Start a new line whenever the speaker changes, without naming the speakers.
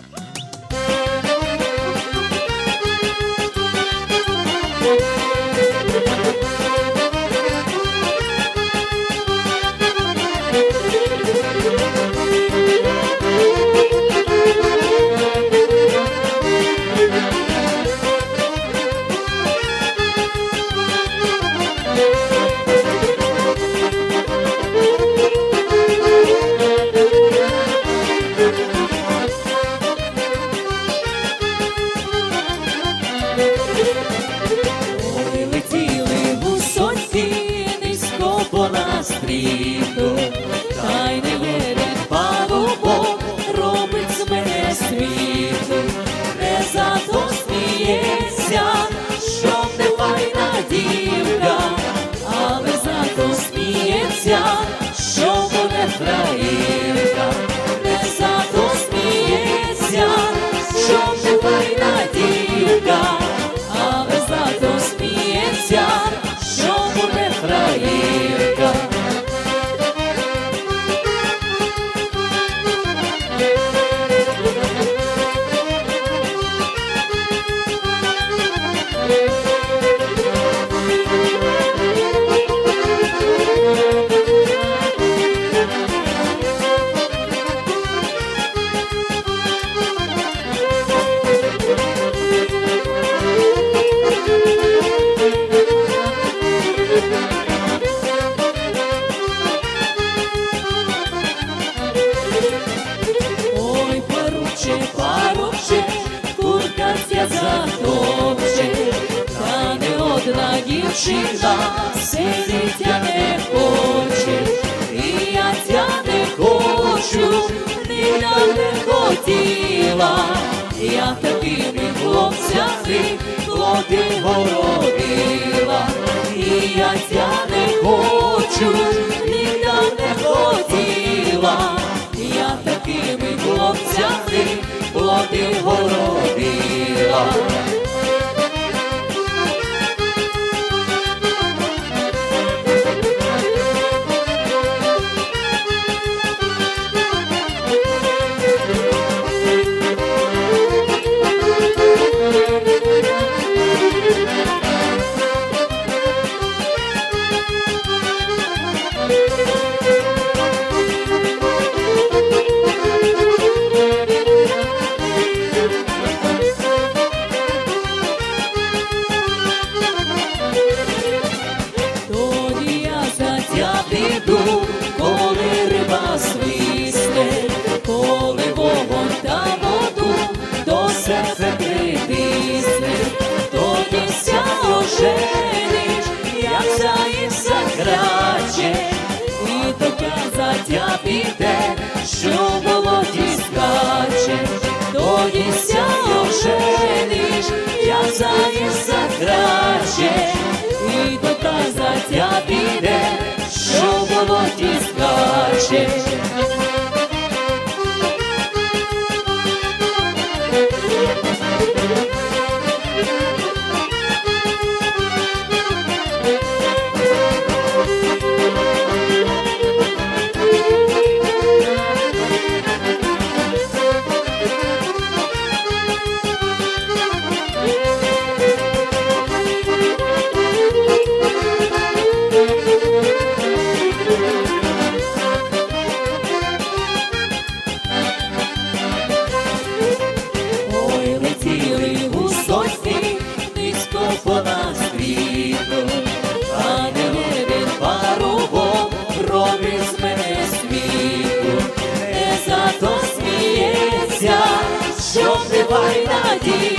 Woo-hoo! низько понад Thank you. Дівчина сидить я не хочу, і я ця не хочу, ніда не хотіла, я такими хлопцями плоди городила, і я ця не хочу, тоді ся ожениш, як заїзд краче, і доказаття піде, що болоті скаче, тоді ся ожениш, як заїзд краче, і доказаття піде, що в болоті скаче. Daddy.